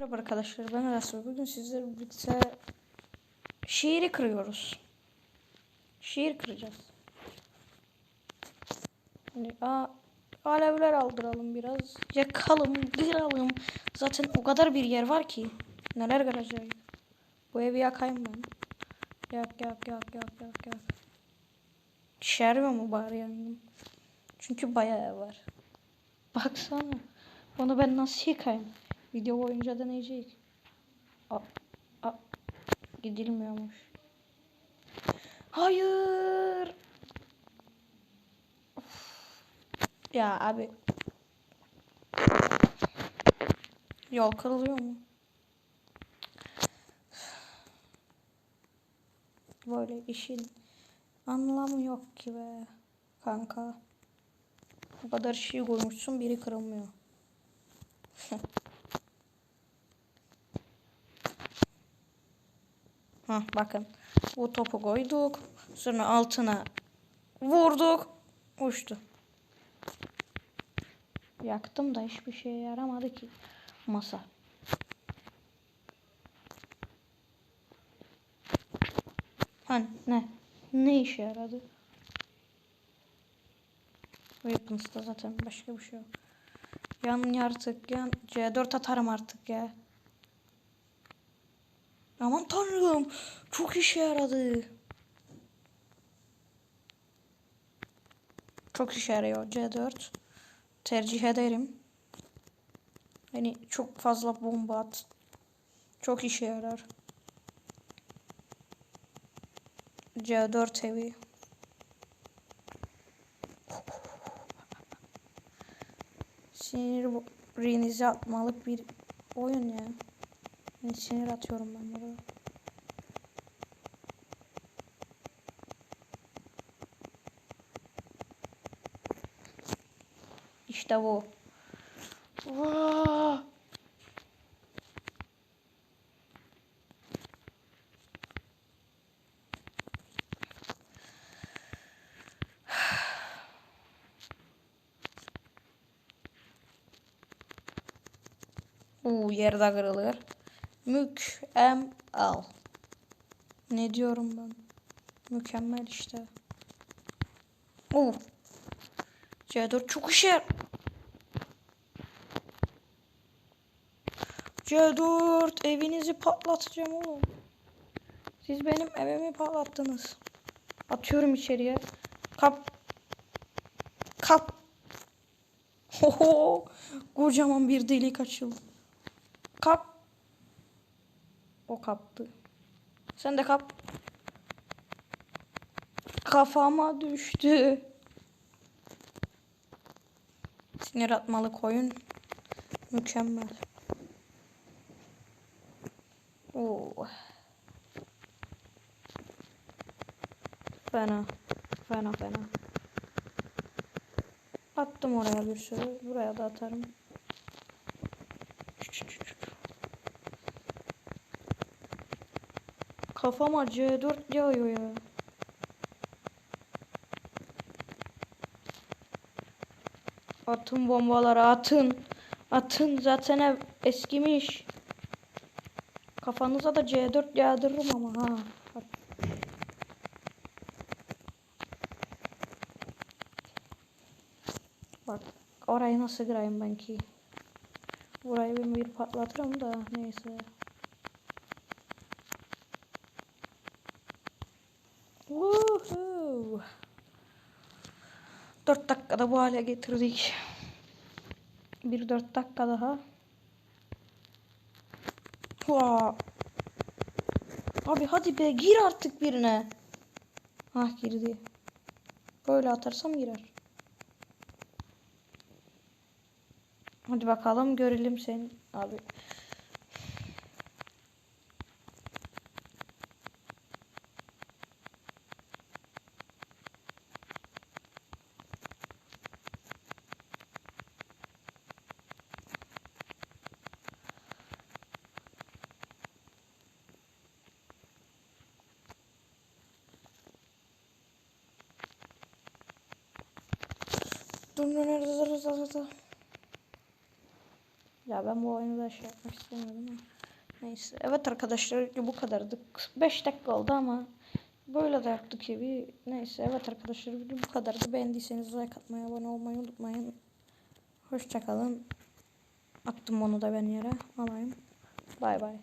Merhaba arkadaşlar ben Aras ve bugün sizlerle birlikte şiiri kırıyoruz. Şiir kıracağız. Şimdi a alevler aldıralım biraz. Yakalım, kıralım. Zaten o kadar bir yer var ki. Neler kıracağız. Bu evi yakayım ben. Yak yak yak yak yak yak. Şerbe mi bari yandım? Çünkü bayağı var. Baksana. Onu ben nasıl yıkayayım? Video boyunca deneyecek. A, a, gidilmiyormuş. Hayır. Of. Ya abi. Yol kırılıyor mu? Böyle işin anlamı yok ki be. Kanka. Bu kadar şey koymuşsun biri kırılmıyor. Hah bakın. Bu topu koyduk. Sonra altına vurduk. Uçtu. Yaktım da hiçbir şeye yaramadı ki. Masa. Hani ne? Ne işe yaradı? Weapons'ta zaten başka bir şey yok. Yan artık yan. C4 atarım artık ya. Aman tanrım. Çok işe yaradı. Çok işe yarıyor C4. Tercih ederim. Yani çok fazla bomba at. Çok işe yarar. C4 evi. Sinirinizi atmalık bir oyun ya. Yani sinir atıyorum ben burada. İşte bu. Vaa! Uuu yerde kırılır. Mükemmel. Ne diyorum ben? Mükemmel işte. Oo. C4 çok işe yar- C4 evinizi patlatacağım oğlum. Siz benim evimi patlattınız. Atıyorum içeriye. Kap. Kap. Hoho. Kocaman bir delik açıldı. Kap. O kaptı. Sen de kap. Kafama düştü. Sinir atmalı koyun. Mükemmel. Oo. Fena. Fena fena. Attım oraya bir sürü. Buraya da atarım. Kafama C4 yağıyor ya. Atın bombaları atın. Atın zaten ev eskimiş. Kafanıza da C4 yağdırırım ama ha. Bak. Orayı nasıl kırayım ben ki? Burayı bir patlatırım da neyse. 4 dakikada bu hale getirdik. Bir 4 dakika daha. Hua. Abi hadi be gir artık birine. Ah girdi. Böyle atarsam girer. Hadi bakalım görelim seni abi. Ya ben bu oyunu da şey yapmak istemiyordum. Neyse. Evet arkadaşlar bu kadardı. 5 dakika oldu ama böyle de yaptık gibi. Neyse evet arkadaşlar bu kadardı. Beğendiyseniz like atmayı, abone olmayı unutmayın. Hoşçakalın. Attım onu da ben yere. Alayım. Bay bay.